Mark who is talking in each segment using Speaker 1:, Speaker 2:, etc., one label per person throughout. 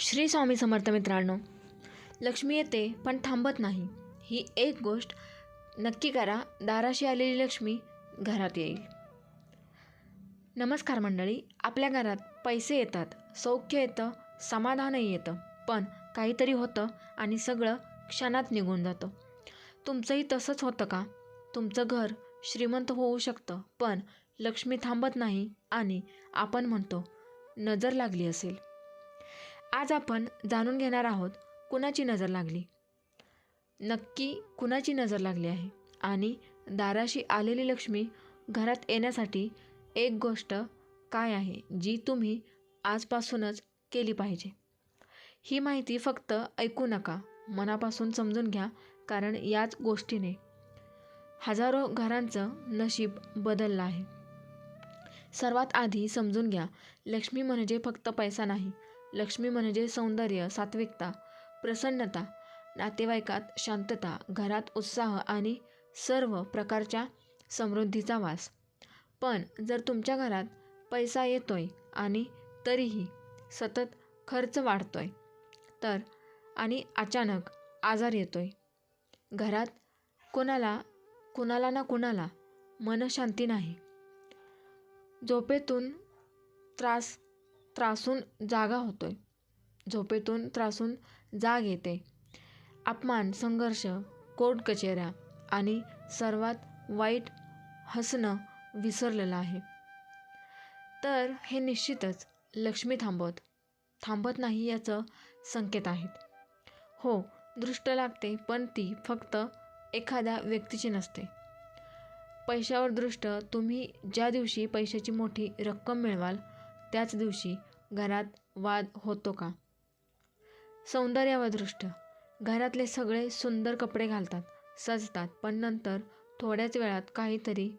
Speaker 1: श्री स्वामी समर्थ मित्रांनो लक्ष्मी येते पण थांबत नाही. ही एक गोष्ट नक्की करा दाराशी आलेली लक्ष्मी घरात येईल. नमस्कार मंडळी आपल्या घरात पैसे येतात सौख्य येतं समाधानही येतं पण काहीतरी होतं आणि सगळं क्षणात निघून जातं. तुमचंही तसंच होतं का? तुमचं घर श्रीमंत होऊ शकतं पण लक्ष्मी थांबत नाही आणि आपण म्हणतो नजर लागली असेल. आज आपण जाणून घेणार आहोत कुणाची नजर लागली. नक्की कुणाची नजर लागली आहे? आणि दाराशी आलेली लक्ष्मी घरात येण्यासाठी एक गोष्ट काय आहे जी तुम्ही आजपासूनच केली पाहिजे? ही माहिती फक्त ऐकू नका मनापासून समजून घ्या कारण याच गोष्टीने हजारो घरांचं नशीब बदललं आहे. सर्वात आधी समजून घ्या लक्ष्मी म्हणजे फक्त पैसा नाही लक्ष्मी म्हणजे सौंदर्य सात्विकता प्रसन्नता नातेवाईकात शांतता घरात उत्साह आणि सर्व प्रकारच्या समृद्धीचा वास. पण जर तुमच्या घरात पैसा येतोय आणि तरीही सतत खर्च वाढतोय तर आणि अचानक आजार येतोय. घरात कोणाला कुणाला ना कुणाला मनशांती नाही. झोपेतून त्रास त्रासून जागा होतोय. झोपेतून त्रासून जाग येते. अपमान संघर्ष कोर्ट कचेऱ्या आणि सर्वात वाईट हसणं विसरलेलं आहे. तर हे निश्चितच लक्ष्मी थांबवत. थांबत नाही याचं संकेत आहेत. हो दृष्ट लागते पण ती फक्त एखाद्या व्यक्तीची नसते. पैशावर दृष्ट तुम्ही ज्या दिवशी पैशाची मोठी रक्कम मिळवाल त्याच दिवशी घरात वाद होतो का? सौंदर्यावरदृष्ट घरातले सगळे सुंदर कपडे घालतात सजतात पण नंतर थोड्याच वेळात काहीतरी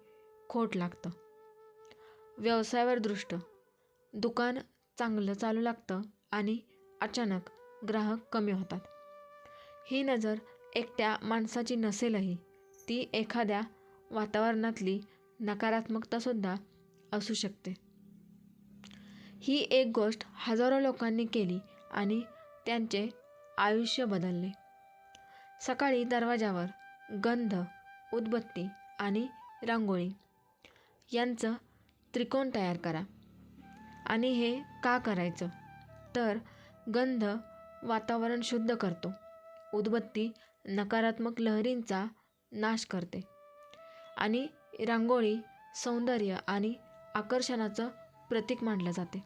Speaker 1: खोट लागतं. व्यवसायावर दृष्ट. दुकान चांगलं चालू लागतं आणि अचानक ग्राहक कमी होतात. ही नजर एकट्या माणसाची नसेलही ती एखाद्या वातावरणातली नकारात्मकतासुद्धा असू शकते. ही एक गोष्ट हजारो लोकांनी केली आणि त्यांचे आयुष्य बदलले. सकाळी दरवाजावर गंध उदबत्ती आणि रांगोळी. यांचं त्रिकोण तयार करा. आणि हे का करायचं? तर गंध वातावरण शुद्ध करतो. उदबत्ती नकारात्मक लहरींचा नाश करते. आणि रांगोळी सौंदर्य आणि आकर्षणाचं प्रतीक मानलं जाते.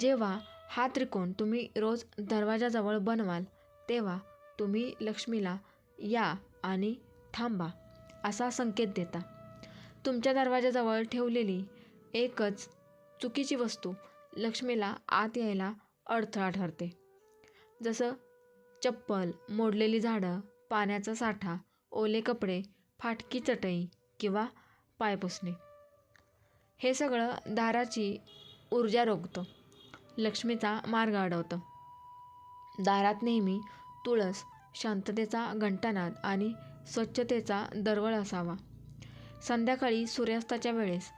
Speaker 1: जेव्हा हा त्रिकोण तुम्ही रोज दरवाजाजवळ बनवाल तेव्हा तुम्ही लक्ष्मीला या आणि थांबा असा संकेत देता. तुमच्या दरवाजाजवळ ठेवलेली एकच चुकीची वस्तू लक्ष्मीला आत यायला अडथळा ठरते. जसं चप्पल मोडलेली झाडं पाण्याचा साठा ओले कपडे फाटकी चटई किंवा पाय पुसणे हे सगळं दाराची ऊर्जा रोखतं. लक्ष्मीचा मार्ग अडवतं. दारात नेहमी तुळस शांततेचा घंटानाद आणि स्वच्छतेचा दरवळ असावा. संध्याकाळी सूर्यास्ताच्या वेळेस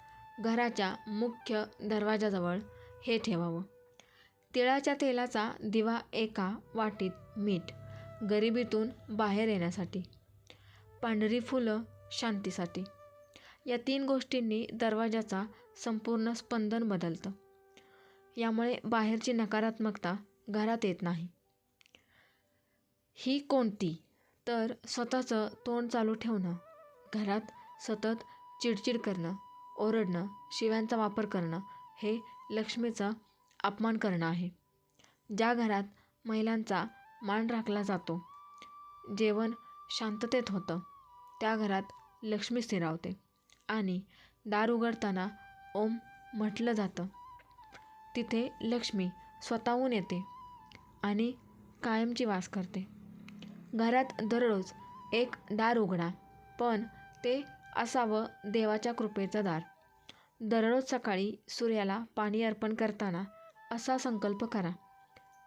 Speaker 1: घराच्या मुख्य दरवाजाजवळ हे ठेवावं. तिळाच्या तेलाचा दिवा एका वाटीत मीठ गरिबीतून बाहेर येण्यासाठी. पांढरी फुलं शांतीसाठी. या तीन गोष्टींनी दरवाजाचा संपूर्ण स्पंदन बदलतं. यामुळे बाहेरची नकारात्मकता घरात येत नाही. ही कोणती? तर स्वतःचं तोंड चालू ठेवणं घरात सतत चिडचिड करणं ओरडणं शिव्यांचा वापर करणं हे लक्ष्मीचा अपमान करणं आहे. ज्या घरात महिलांचा मान राखला जातो जेवण शांततेत होतं त्या घरात लक्ष्मी स्थिरावते. आणि दार उघडताना ओम म्हटलं जातं. तिथे लक्ष्मी स्वतःहून येते आणि कायमची वास करते. घरात दररोज एक दार उघडा पण ते असावं देवाच्या कृपेचं दार. दररोज सकाळी सूर्याला पाणी अर्पण करताना असा संकल्प करा.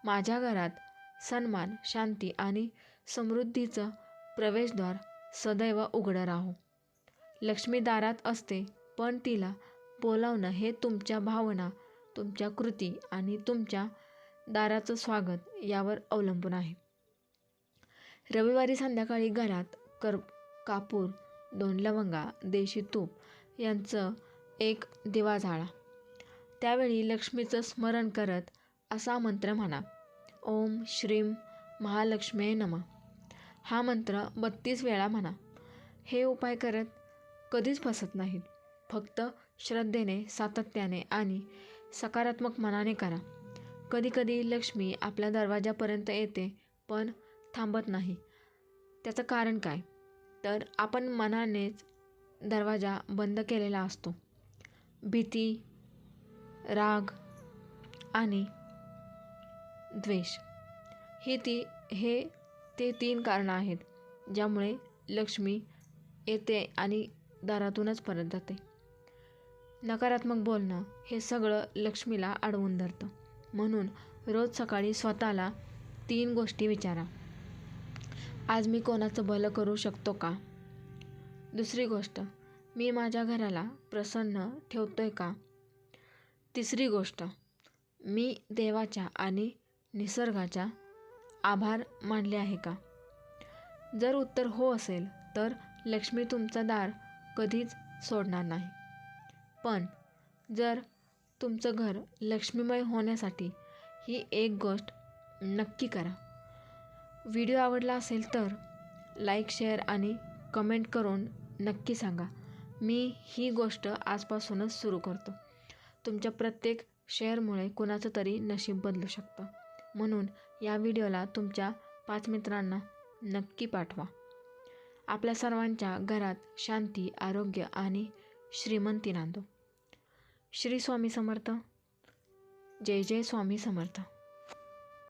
Speaker 1: माझ्या घरात सन्मान शांती आणि समृद्धीचं प्रवेशद्वार सदैव उघडं राहो. लक्ष्मी दारात असते पण तिला बोलावणं हे तुमच्या भावना तुमच्या कृती आणि तुमच्या दाराचं स्वागत यावर अवलंबून आहे. रविवारी संध्याकाळी घरात कर कापूर दोन लवंगा देशी तूप यांचं एक दिवा जाळा त्यावेळी लक्ष्मीचं स्मरण करत असा मंत्र म्हणा ओम श्रीम महालक्ष्मी नम. हा मंत्र बत्तीस वेळा म्हणा. हे उपाय करत कधीच फसत नाहीत. फक्त श्रद्धेने सातत्याने आणि सकारात्मक मनाने करा. कधीकधी लक्ष्मी आपल्या दरवाजापर्यंत येते पण थांबत नाही. त्याचं कारण काय? तर आपण मनानेच दरवाजा बंद केलेला असतो. भीती राग आणि द्वेष. हे ती हे ते तीन कारणं आहेत ज्यामुळे लक्ष्मी येते आणि दारातूनच परत जाते. नकारात्मक बोलणं हे सगळं लक्ष्मीला अडवून धरतं. म्हणून रोज सकाळी स्वतःला तीन गोष्टी विचारा. आज मी कोणाचं भलं करू शकतो का? दुसरी गोष्ट मी माझ्या घराला प्रसन्न ठेवतोय का? तिसरी गोष्ट मी देवाच्या आणि निसर्गाच्या आभार मानले आहे का? जर उत्तर हो असेल तर लक्ष्मी तुमचं दार कधीच सोडणार नाही. पण जर तुमचं घर लक्ष्मीमय होण्यासाठी ही एक गोष्ट नक्की करा. व्हिडिओ आवडला असेल तर लाईक शेअर आणि कमेंट करून नक्की सांगा. मी ही गोष्ट आजपासूनच सुरू करतो. तुमच्या प्रत्येक शेअरमुळे कुणाचं तरी नशीब बदलू शकतं. म्हणून या व्हिडिओला तुमच्या पाच मित्रांना नक्की पाठवा. आपल्या सर्वांच्या घरात शांती आरोग्य आणि श्रीमंती नांदो. श्री स्वामी समर्थ. जय जय स्वामी समर्थ.